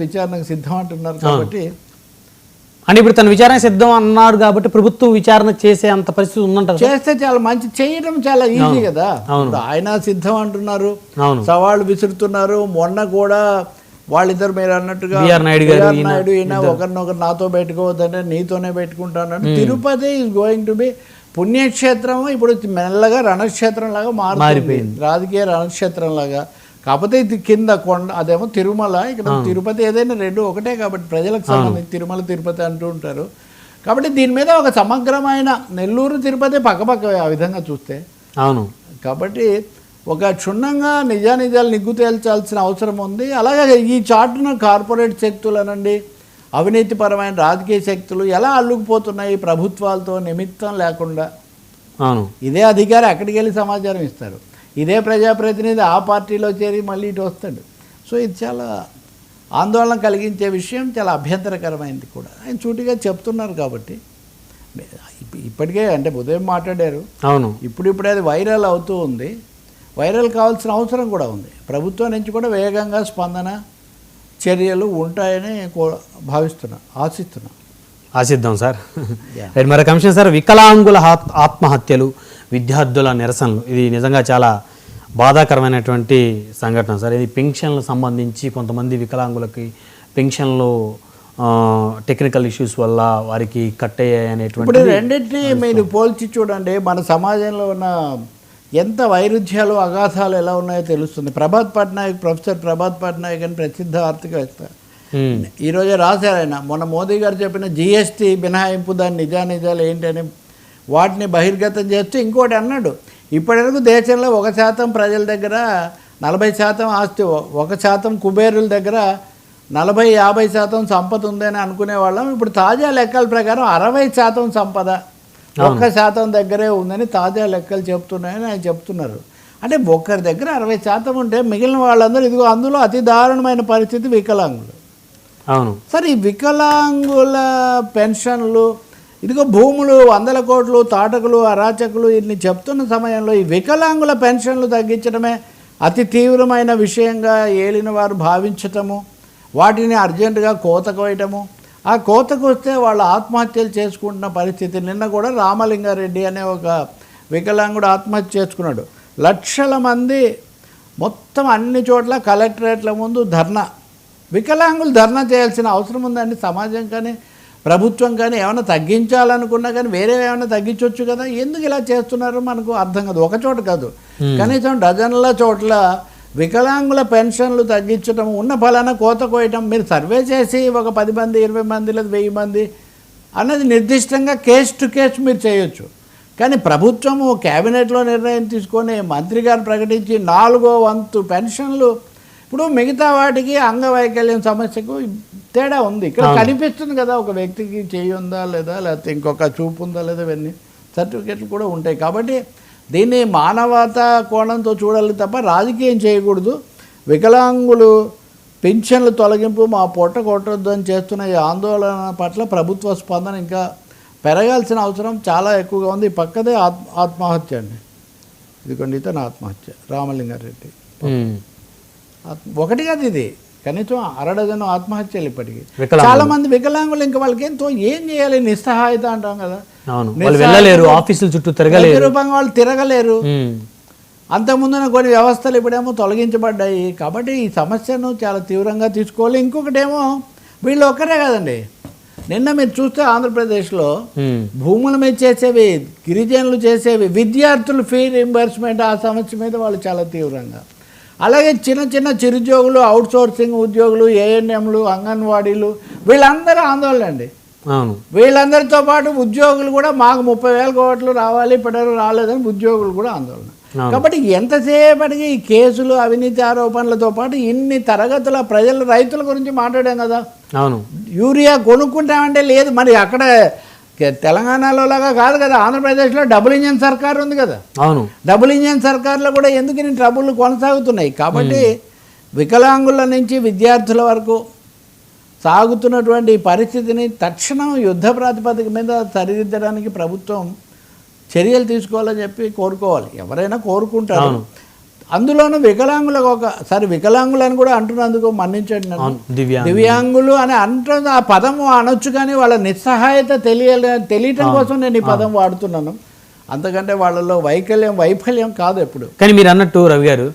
విచారణకు సిద్ధం అంటున్నారు కాబట్టి అంటే ఇప్పుడు తన విచారణ సిద్ధం అన్నారు కాబట్టి ప్రభుత్వం విచారణ చేసే అంత పరిస్థితి ఉందంటారు? చేస్తే చాలా మంచి చేయడం చాలా ఈజీ కదా. ఆయన సిద్ధం అంటున్నారు. సవాళ్ళు విసురుతున్నారు. మొన్న కూడా వాళ్ళిద్దరు మీరు అన్నట్టుగా నాయుడు ఈయన ఒకరినొకరు నాతో పెట్టుకోవద్దంటే నీతోనే పెట్టుకుంటాను Tirupati is going to be పుణ్యక్షేత్రం ఇప్పుడు మెల్లగా రణక్షేత్రం లాగా మారిపోయింది. రాజకీయ రణక్షేత్రం లాగా కాకపోతే ఇది కింద కొండ అదేమో తిరుమల ఇక్కడ తిరుపతి ఏదైనా రెండు ఒకటే కాబట్టి ప్రజలకు సంబంధించి తిరుమల తిరుపతి అంటూ ఉంటారు. కాబట్టి దీని మీద ఒక సమగ్రమైన నెల్లూరు తిరుపతి పక్కపక్క ఆ విధంగా చూస్తే. అవును. కాబట్టి ఒక క్షుణ్ణంగా నిజానిజాలు నిగ్గు తేల్చాల్సిన అవసరం ఉంది. అలాగే ఈ చాటున కార్పొరేట్ శక్తులు అనండి అవినీతిపరమైన రాజకీయ శక్తులు ఎలా అల్లుకుపోతున్నాయి ప్రభుత్వాలతో నిమిత్తం లేకుండా. అవును. ఇదే అధికారి అక్కడికి వెళ్ళి సమాచారం ఇస్తారు. ఇదే ప్రజాప్రతినిధి ఆ పార్టీలో చేరి మళ్ళీ ఇటు వస్తాడు. సో ఇది చాలా ఆందోళన కలిగించే విషయం చాలా అభ్యంతరకరమైనది కూడా. ఆయన చూటిగా చెప్తున్నారు కాబట్టి. ఇప్ప- ఇప్పటికే అంటే ఉదయం మాట్లాడారు. అవును. ఇప్పుడు ఇప్పుడు అది వైరల్ అవుతూ ఉంది. వైరల్ కావాల్సిన అవసరం కూడా ఉంది. ప్రభుత్వం నుంచి కూడా వేగంగా స్పందన చర్యలు ఉంటాయని భావిస్తున్నా ఆశిస్తున్నా. ఆశిద్దాం సార్. మరొక అంశం సార్. వికలాంగుల ఆత్- ఆత్మహత్యలు విద్యార్థుల నిరసనలు. ఇది నిజంగా చాలా బాధాకరమైనటువంటి సంఘటన సార్. ఇది పెన్షన్లకు సంబంధించి కొంతమంది వికలాంగులకి పెన్షన్లు టెక్నికల్ ఇష్యూస్ వల్ల వారికి కట్ అయ్యాయి ఇప్పుడు అనేటువంటి రెండింటినీ మీరు పోల్చి చూడండి. మన సమాజంలో ఉన్న ఎంత వైరుధ్యాలు అగాధాలు ఎలా ఉన్నాయో తెలుస్తుంది. ప్రభాత్ పట్నాయక్ ప్రొఫెసర్ ప్రభాత్ పట్నాయక్ అని ప్రసిద్ధ ఆర్థికవేత్త ఈరోజే రాశారు ఆయన. మొన్న మోదీ గారు చెప్పిన జిఎస్టీ మినహాయింపు దాని నిజానిజాలు ఏంటని వాటిని బహిర్గతం చేస్తూ ఇంకోటి అన్నాడు. ఇప్పటివరకు దేశంలో ఒక శాతం ప్రజల దగ్గర నలభై శాతం ఆస్తి ఒక శాతం కుబేరుల దగ్గర నలభై యాభై శాతం సంపద ఉందని అనుకునే వాళ్ళం ఇప్పుడు తాజా లెక్కల ప్రకారం అరవై శాతం సంపద ఒక్క శాతం దగ్గరే ఉందని తాజా లెక్కలు చెప్తున్నాయని ఆయన చెప్తున్నారు. అంటే ఒక్కరి దగ్గర అరవై శాతం ఉంటే మిగిలిన వాళ్ళందరూ ఇదిగో అందులో అతి దారుణమైన పరిస్థితి వికలాంగులు. అవును. సరే ఈ వికలాంగుల పెన్షన్లు ఇదిగో భూములు వందల కోట్లు తాటకులు అరాచకులు ఇన్ని చెప్తున్న సమయంలో ఈ వికలాంగుల పెన్షన్లు తగ్గించడమే అతి తీవ్రమైన విషయంగా ఏలిన వారు భావించటము వాటిని అర్జెంటుగా కోతకు వేయటము. ఆ కోతకు వస్తే వాళ్ళు ఆత్మహత్యలు చేసుకుంటున్న పరిస్థితి. నిన్న కూడా రామలింగారెడ్డి అనే ఒక వికలాంగుడు ఆత్మహత్య చేసుకున్నాడు. లక్షల మంది మొత్తం అన్ని చోట్ల కలెక్టరేట్ల ముందు ధర్నా. వికలాంగులు ధర్నా చేయాల్సిన అవసరం ఉందండి సమాజం కానీ ప్రభుత్వం కానీ ఏమైనా తగ్గించాలనుకున్నా కానీ వేరే ఏమైనా తగ్గించవచ్చు కదా? ఎందుకు ఇలా చేస్తున్నారు? మనకు అర్థం కాదు. ఒక చోట కాదు. కనీసం డజన్ల చోట్ల వికలాంగుల పెన్షన్లు తగ్గించడం ఉన్న ఫలానా కోత కోయటం మీరు సర్వే చేసి ఒక పది మంది ఇరవై మంది లేదా వెయ్యి మంది అన్నది నిర్దిష్టంగా కేస్ టు కేస్ మీరు చేయొచ్చు. కానీ ప్రభుత్వము కేబినెట్లో నిర్ణయం తీసుకొని మంత్రి గారు ప్రకటించి నాలుగో వంతు పెన్షన్లు ఇప్పుడు మిగతా వాటికి అంగవైకల్యం సమస్యకు తేడా ఉంది. ఇక్కడ కనిపిస్తుంది కదా ఒక వ్యక్తికి చేయి ఉందా లేదా లేకపోతే ఇంకొక చూపు ఉందా లేదా ఇవన్నీ. సర్టిఫికెట్లు కూడా ఉంటాయి. కాబట్టి దీన్ని మానవతా కోణంతో చూడాలి తప్ప రాజకీయం చేయకూడదు. వికలాంగులు పింఛన్లు తొలగింపు మా పొట్ట కొట్టొద్దు అని చేస్తున్న ఈ ఆందోళన పట్ల ప్రభుత్వ స్పందన ఇంకా పెరగాల్సిన అవసరం చాలా ఎక్కువగా ఉంది. ఈ పక్కదే ఆత్మ ఆత్మహత్య అండి. ఇదిగోండి ఇతను ఆత్మహత్య. రామలింగారెడ్డి. ఒకటి కాదు ఇది. కనీసం అరడజను ఆత్మహత్యలు ఇప్పటికి. చాలా మంది వికలాంగులు ఇంకా వాళ్ళకి ఏంతో ఏం చేయాలి? నిస్సహాయత అంటాం కదా. వెళ్ళలేరు ఆఫీసుల చుట్టూ తిరగలేరు. రూపంగా వాళ్ళు తిరగలేరు. అంతకుముందున కొన్ని వ్యవస్థలు ఇప్పుడేమో తొలగించబడ్డాయి. కాబట్టి ఈ సమస్యను చాలా తీవ్రంగా తీసుకోవాలి. ఇంకొకటేమో వీళ్ళు ఒక్కరే కదండి. నిన్న మీరు చూస్తే ఆంధ్రప్రదేశ్లో భూముల మీద చేసేవి గిరిజనులు చేసేవి విద్యార్థులు ఫీ రింబర్స్మెంట్ ఆ సమస్య మీద వాళ్ళు చాలా తీవ్రంగా. అలాగే చిన్న చిన్న చిరుద్యోగులు అవుట్ సోర్సింగ్ ఉద్యోగులు ఏఎన్ఎంలు అంగన్వాడీలు వీళ్ళందరూ ఆందోళన అండి. అవును. వీళ్ళందరితో పాటు ఉద్యోగులు కూడా మాకు ముప్పై వేల కోట్లు రావాలి ఇప్పటివరకు రాలేదని ఉద్యోగులు కూడా ఆందోళన. కాబట్టి ఎంతసేపటికి ఈ కేసులు అవినీతి ఆరోపణలతో పాటు ఇన్ని తరగతుల ప్రజల రైతుల గురించి మాట్లాడాం కదా. అవును. యూరియా కొనుక్కుంటామంటే లేదు మరి అక్కడ తెలంగాణలో లాగా కాదు కదా. ఆంధ్రప్రదేశ్లో డబుల్ ఇంజన్ సర్కార్ ఉంది కదా. అవును. డబుల్ ఇంజన్ సర్కార్లో కూడా ఎందుకు ఇన్ని ట్రబుల్ కొనసాగుతున్నాయి? కాబట్టి వికలాంగుల నుంచి విద్యార్థుల వరకు సాగుతున్నటువంటి పరిస్థితిని తక్షణం యుద్ధ ప్రాతిపదిక మీద సరిదిద్దడానికి ప్రభుత్వం చర్యలు తీసుకోవాలని చెప్పి కోరుకోవాలి. ఎవరైనా కోరుకుంటారు. అందులోనూ వికలాంగులకు ఒక సరే వికలాంగులని కూడా అంటున్నందుకు మన్నించండి దివ్యాంగులు. అని అంటున్న ఆ పదం అనొచ్చు కానీ వాళ్ళ నిస్సహాయత తెలియలే తెలియటం కోసం నేను ఈ పదం వాడుతున్నాను. అంతకంటే వాళ్ళలో వైకల్యం వైఫల్యం కాదు ఎప్పుడు. కానీ మీరు అన్నట్టు రవి గారు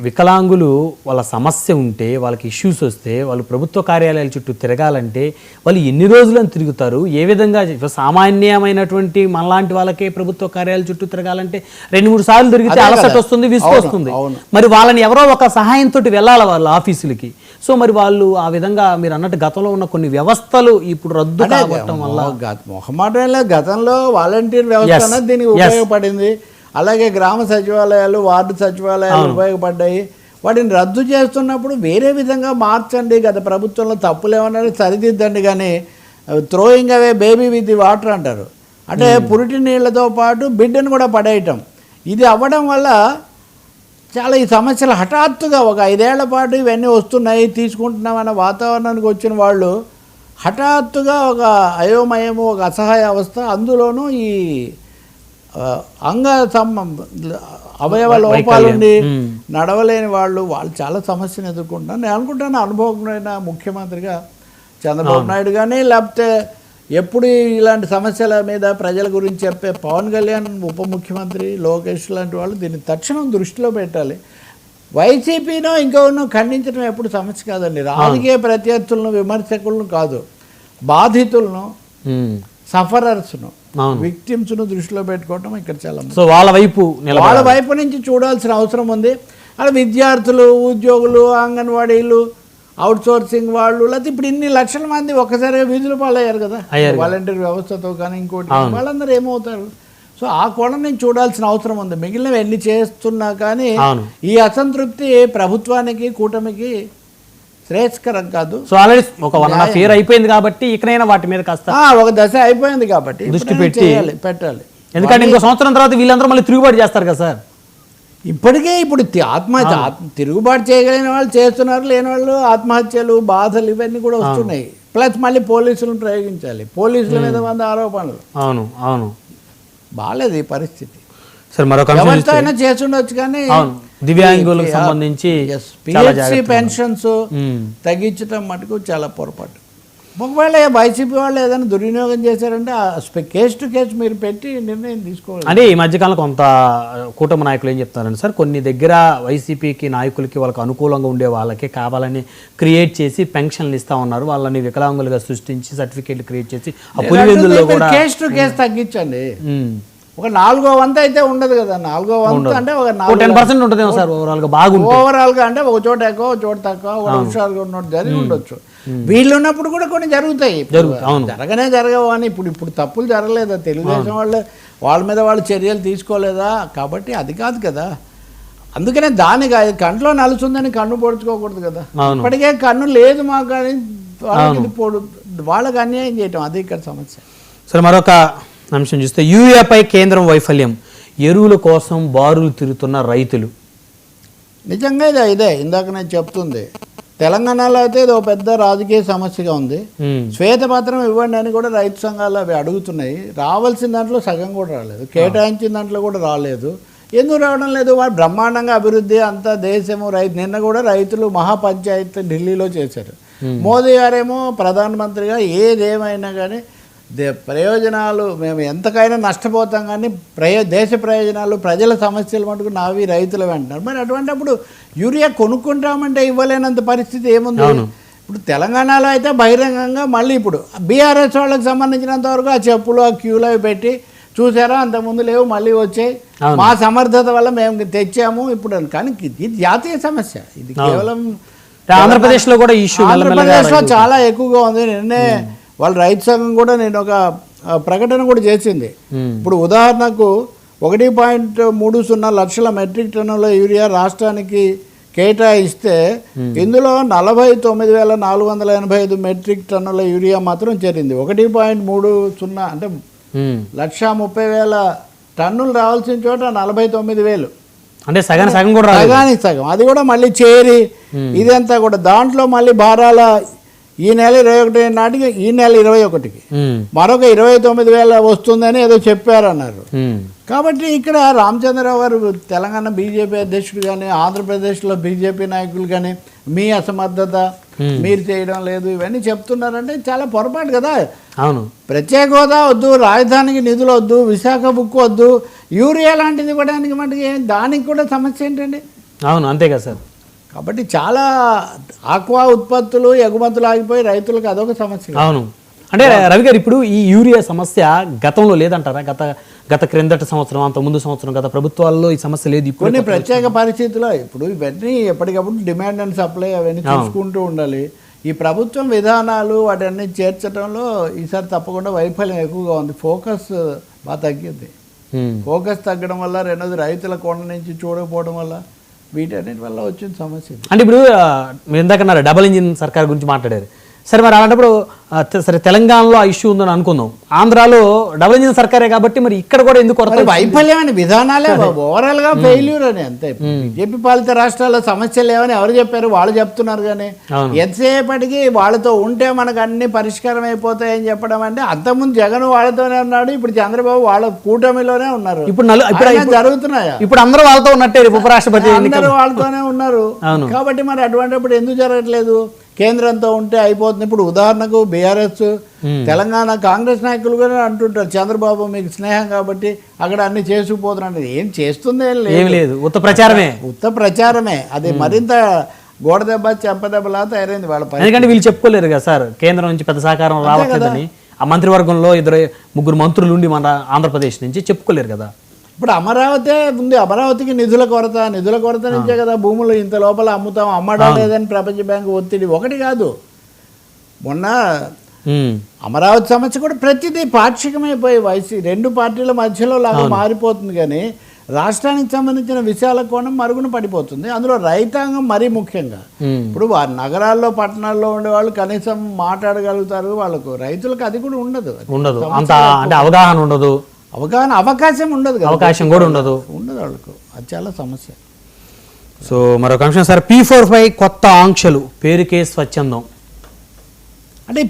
వికలాంగులు వాళ్ళ సమస్య ఉంటే వాళ్ళకి ఇష్యూస్ వస్తే వాళ్ళు ప్రభుత్వ కార్యాలయాల చుట్టూ తిరగాలంటే వాళ్ళు ఎన్ని రోజులను తిరుగుతారు ఏ విధంగా సామాన్యమైనటువంటి మనలాంటి వాళ్ళకే ప్రభుత్వ కార్యాలయాల చుట్టూ తిరగాలంటే రెండు మూడు సార్లు తిరిగితే అలసట. వస్తుంది విసుగు అవును, వస్తుంది అవును. మరి వాళ్ళని ఎవరో ఒక సహాయంతో వెళ్ళాలి వాళ్ళ ఆఫీసులకి సో మరి వాళ్ళు ఆ విధంగా మీరు అన్నట్టు గతంలో ఉన్న కొన్ని వ్యవస్థలు ఇప్పుడు రద్దు కావటం వల్ల మొహమాటం గతంలో వాలంటీర్ వ్యవస్థ దీనికి. ఉపయోగపడింది అలాగే గ్రామ సచివాలయాలు వార్డు సచివాలయాలు ఉపయోగపడ్డాయి. వాటిని రద్దు చేస్తున్నప్పుడు వేరే విధంగా మార్చండి. గత ప్రభుత్వంలో తప్పులు ఏమన్నా సరిదిద్దండి. కానీ throwing away baby with the water అంటారు. అంటే పురిటి నీళ్ళతో పాటు బిడ్డను కూడా పడేయటం. ఇది అవ్వడం వల్ల చాలా ఈ సమస్యలు హఠాత్తుగా ఒక ఐదేళ్ళ పాటు ఇవన్నీ వస్తున్నాయి తీసుకుంటున్నామన్న వాతావరణానికి వచ్చిన వాళ్ళు హఠాత్తుగా ఒక అయోమయము ఒక అసహాయ అవస్థ అందులోనూ ఈ అంగ అవయవ లోపాలుండి. నడవలేని వాళ్ళు వాళ్ళు చాలా సమస్యను ఎదుర్కొంటున్నారు. నేను అనుకుంటాను అనుభవమైన ముఖ్యమంత్రిగా చంద్రబాబు నాయుడు కానీ లేకపోతే ఎప్పుడు ఇలాంటి సమస్యల మీద ప్రజల గురించి చెప్పే పవన్ కళ్యాణ్ ఉప ముఖ్యమంత్రి లోకేష్ లాంటి వాళ్ళు దీన్ని తక్షణం దృష్టిలో పెట్టాలి. వైసీపీనో ఇంకోనో ఖండించడం ఎప్పుడు సమస్య కాదండి. రాజకీయ ప్రత్యర్థులను విమర్శకులను కాదు బాధితులను సఫరర్స్ను. విక్టిమ్స్ను దృష్టిలో పెట్టుకోవటం ఇక్కడ చాలా. సో వాళ్ళ వైపు వాళ్ళ వైపు నుంచి చూడాల్సిన అవసరం ఉంది. అలా విద్యార్థులు ఉద్యోగులు అంగన్వాడీలు అవుట్ సోర్సింగ్ వాళ్ళు లేకపోతే ఇప్పుడు ఇన్ని లక్షల మంది ఒక్కసారిగా వీధులు పాలయ్యారు కదా. వాలంటీర్ వ్యవస్థతో కానీ ఇంకోటి వాళ్ళందరూ ఏమవుతారు? సో ఆ కోణం నుంచి చూడాల్సిన అవసరం ఉంది. మిగిలినవి ఎన్ని చేస్తున్నా కానీ ఈ అసంతృప్తి ప్రభుత్వానికి కూటమికి శ్రేయస్కరం కాదు. సో ఆల్రెడీ ఒక వన్ హాఫ్ ఇయర్ అయిపోయింది కాబట్టి ఇకనైనా వాటి మీద కాస్త ఒక దశ అయిపోయింది కాబట్టి. దృష్టి పెట్టి- పెట్టాలి. ఎందుకంటే ఇంకో సంవత్సరం తర్వాత వీళ్ళందరూ మళ్ళీ తిరుగుబాటు చేస్తారు కదా సార్. ఇప్పటికే ఇప్పుడు ఆత్మహత్య ఆత్మ- తిరుగుబాటు చేయగలిగిన వాళ్ళు చేస్తున్నారు లేని వాళ్ళు ఆత్మహత్యలు బాధలు ఇవన్నీ కూడా వస్తున్నాయి. ప్లస్ మళ్ళీ పోలీసులను ప్రయోగించాలి. పోలీసుల మీద వంద ఆరోపణలు. అవును అవును. బాగాలేదు ఈ పరిస్థితి. సార్ మరొక చేస్తుండొచ్చు కానీ దివ్యాంగులకు సంబంధించి పిహెచ్సి పెన్షన్స్ ఉమ్, తగ్గించడం మటుకు చాలా పొరపాటు. ఒకవేళ వైసీపీ వాళ్ళు ఏదైనా దుర్వినియోగం చేశారంటే కేసు టు కేసు మీరు పెట్టి నిర్ణయం తీసుకోవాలి. అంటే ఈ మధ్యకాలంలో కొంత కూటమి నాయకులు ఏం చెప్తారంటే సార్ కొన్ని దగ్గర వైసీపీకి నాయకులకి వాళ్ళకి అనుకూలంగా ఉండే వాళ్ళకి కావాలని క్రియేట్ చేసి పెన్షన్లు ఇస్తా ఉన్నారు. వాళ్ళని వికలాంగులుగా సృష్టించి సర్టిఫికేట్లు క్రియేట్ చేసి కేసు టు కేసు తగ్గించండి. ఉమ్, ఒక నాలుగో వంతు అయితే ఉండదు కదా. నాలుగో వంతు అంటే ఒక టెన్ పర్సెంట్ ఉంటుందేమో సార్ ఓవరాల్గా బాగుంటుంది ఓవరాల్గా అంటే ఒక చోట ఎక్కువ ఒక చోట తక్కువ ఒక హుషారుగా ఉన్నట్టు జరిగి ఉండొచ్చు. వీళ్ళు ఉన్నప్పుడు కూడా కొన్ని జరుగుతాయి. జరగనే జరగవు అని ఇప్పుడు ఇప్పుడు తప్పులు జరగలేదా? తెలుగుదేశం వాళ్ళు వాళ్ళ మీద వాళ్ళు చర్యలు తీసుకోలేదా? కాబట్టి అది కాదు కదా. అందుకనే అది కంట్లో నలుసుందని కన్ను పొడుచుకోకూడదు కదా. ఇప్పటికే కన్ను లేదు మాకు కానీ వాళ్ళకి అన్యాయం చేయటం అది ఇక్కడ సమస్య. సరే మరొక అంశం చూస్తే యూరియాపై కేంద్రం వైఫల్యం. ఎరువుల కోసం బారులు తిరుగుతున్న రైతులు. నిజంగా ఇదే ఇదే. ఇందాక నేను చెప్తుంది. తెలంగాణలో అయితే ఇది ఒక పెద్ద రాజకీయ సమస్యగా ఉంది. శ్వేతపత్రం ఇవ్వండి అని కూడా రైతు సంఘాలు అవి అడుగుతున్నాయి. రావాల్సిన దాంట్లో సగం కూడా రాలేదు. కేటాయించిన దాంట్లో కూడా రాలేదు. ఎందుకు రావడం లేదు? వాడు బ్రహ్మాండంగా అభివృద్ధి అంతా దేశము రైతు నిన్న కూడా రైతులు మహాపంచాయత్ ఢిల్లీలో చేశారు. మోదీ గారేమో ప్రధానమంత్రిగా ఏదేమైనా కానీ దే ప్రయోజనాలు మేము ఎంతకైనా నష్టపోతాం కానీ ప్రయో దేశ ప్రయోజనాలు ప్రజల సమస్యలు మటుకు నావి రైతులు అంటున్నారు. మరి అటువంటిప్పుడు యూరియా కొనుక్కుంటామంటే ఇవ్వలేనంత పరిస్థితి ఏముంది? ఇప్పుడు తెలంగాణలో అయితే బహిరంగంగా మళ్ళీ ఇప్పుడు బీఆర్ఎస్ వాళ్ళకి సంబంధించినంత వరకు ఆ చెప్పులు ఆ క్యూలు అవి పెట్టి చూసారా? అంతకుముందు లేవు మళ్ళీ వచ్చాయి. మా సమర్థత వల్ల మేము తెచ్చాము ఇప్పుడు. కానీ ఇది జాతీయ సమస్య. ఇది కేవలం ఆంధ్రప్రదేశ్లో కూడా ఇష్యూ ఆంధ్రప్రదేశ్లో చాలా ఎక్కువగా ఉంది. నిన్నే వాళ్ళ రైతు సంఘం కూడా నేను ఒక ప్రకటన కూడా చేసింది. ఇప్పుడు ఉదాహరణకు ఒకటి పాయింట్ మూడు సున్నా లక్షల మెట్రిక్ టన్నుల యూరియా రాష్ట్రానికి కేటాయిస్తే ఇందులో నలభై తొమ్మిది వేల నాలుగు వందల ఎనభై ఐదు మెట్రిక్ టన్నుల యూరియా మాత్రం చేరింది. ఒకటి పాయింట్ మూడు సున్నా అంటే లక్ష ముప్పై వేల టన్నులు రావాల్సిన చోట నలభై తొమ్మిది వేలు. అంటే సగం సగం కూడా సగానికి సగం. అది కూడా మళ్ళీ చేరి ఇదంతా కూడా దాంట్లో మళ్ళీ భారాల ఈ నెల ఇరవై ఒకటి నాటికి ఈ నెల ఇరవై ఒకటికి. మరొక ఇరవై తొమ్మిది వేల వస్తుందని ఏదో చెప్పారన్నారు. కాబట్టి ఇక్కడ రామచంద్రరావు గారు తెలంగాణ బీజేపీ అధ్యక్షుడు కానీ ఆంధ్రప్రదేశ్లో బీజేపీ నాయకులు కానీ మీ అసమర్థత మీరు చేయడం లేదు ఇవన్నీ చెప్తున్నారంటే చాలా పొరపాటు కదా. అవును. ప్రత్యేక హోదా వద్దు రాజధానికి నిధులు వద్దు విశాఖ బుక్ వద్దు యూరియా లాంటిది ఇవ్వడానికి మటుకు దానికి కూడా సమస్య ఏంటండి? అవును అంతే కదా సార్. కాబట్టి చాలా ఆక్వా ఉత్పత్తులు ఎగుమతులు ఆగిపోయి రైతులకు అదొక సమస్య అవును. అంటే రవి గారు ఇప్పుడు ఈ యూరియా సమస్య గతంలో లేదంటారా? గత గత క్రిందటి సంవత్సరం అంత ముందు సంవత్సరం గత ప్రభుత్వాల్లో ఈ సమస్య లేదు ఇప్పుడు కొన్ని ప్రత్యేక పరిస్థితుల్లో ఇప్పుడు ఇవన్నీ ఎప్పటికప్పుడు డిమాండ్ అండ్ సప్లై అవన్నీ చూసుకుంటూ ఉండాలి. ఈ ప్రభుత్వం విధానాలు వాటన్ని చేర్చడంలో ఈసారి తప్పకుండా వైఫల్యం ఎక్కువగా ఉంది. ఫోకస్ బాగా తగ్గింది. ఫోకస్ తగ్గడం వల్ల రెండోది రైతుల కొండ నుంచి చూడకపోవడం వల్ల వీటన్నిటి వల్ల వచ్చిన సమస్య అంటే ఇప్పుడు మీరు ఇందాకన్నారు డబల్ ఇంజిన్ సర్కార్ గురించి మాట్లాడారు. సరే మరి అలాంటప్పుడు సరే తెలంగాణలో ఆ ఇష్యూ ఉందని అనుకుందాం. ఆంధ్రాలో డబల్ ఇంజిన్ సర్కారే కాబట్టి మరి ఇక్కడ కూడా ఎందుకు వైఫల్యమైన విధానాలే ఓవరాల్గా ఫెయిల్యూర్ అని అంతే. బీజేపీ పాలిత రాష్ట్రాల్లో సమస్యలు లేవని ఎవరు చెప్పారు? వాళ్ళు చెప్తున్నారు కానీ. ఎంతసేపటికి వాళ్ళతో ఉంటే మనకు అన్ని పరిష్కారం అయిపోతాయని చెప్పడం అంటే అంతకుముందు జగన్ వాళ్ళతోనే ఉన్నాడు ఇప్పుడు చంద్రబాబు వాళ్ళ కూటమిలోనే ఉన్నారు. ఇప్పుడు ఇప్పుడు జరుగుతున్నాయా? ఇప్పుడు అందరూ వాళ్ళతో ఉన్నట్టే రేపు ఉపరాష్ట్రపతి అందరూ వాళ్ళతోనే ఉన్నారు. కాబట్టి మరి అటువంటిప్పుడు ఎందుకు జరగట్లేదు? కేంద్రంతో ఉంటే అయిపోతుంది. ఇప్పుడు ఉదాహరణకు బీఆర్ఎస్ తెలంగాణ కాంగ్రెస్ నాయకులు కూడా అంటుంటారు చంద్రబాబు మీకు స్నేహం కాబట్టి అక్కడ అన్ని చేసుకుపోతున్నాడు ఏం చేస్తుందే లేదు. ఉత్త ప్రచారమే. ఉత్త ప్రచారమే. అది మరింత గోడ దెబ్బ చెంప దెబ్బలా తయారైంది వాళ్ళ పని ఎందుకంటే వీళ్ళు చెప్పుకోలేరు కదా సార్. కేంద్రం నుంచి పెద్ద సహకారం రావట్లేదని ఆ మంత్రివర్గంలో ఇద్దరు ముగ్గురు మంత్రులు ఉండి మన ఆంధ్రప్రదేశ్ నుంచి చెప్పుకోలేరు కదా. ఇప్పుడు అమరావతి ఉంది. అమరావతికి నిధుల కొరత నిధుల కొరత నుంచే కదా భూములు ఇంత లోపల అమ్ముతాం. అమ్మడం లేదని ప్రపంచ బ్యాంకు ఒత్తిడి ఒకటి కాదు. మొన్న అమరావతి సమస్య కూడా ప్రతిదీ పాక్షికమైపోయి వైసీ రెండు పార్టీల మధ్యలో లాగా మారిపోతుంది కానీ రాష్ట్రానికి సంబంధించిన విషయాల కోణం మరుగున పడిపోతుంది. అందులో రైతాంగం మరీ ముఖ్యంగా. ఇప్పుడు వారి నగరాల్లో పట్టణాల్లో ఉండే వాళ్ళు కనీసం మాట్లాడగలుగుతారు. వాళ్ళకు రైతులకు అది కూడా ఉండదు. ఉండదు. అంత అంటే అవగాహన ఉండదు. అవగాహన అవకాశం ఉండదు కదా. అవకాశం కూడా ఉండదు. ఉండదు వాళ్ళకు. అది చాలా సమస్య. సో మరొక అంశం సార్ పీ ఫోర్ ఫైవ్ కొత్త ఆంక్షలు పేరుకే స్వచ్ఛందం.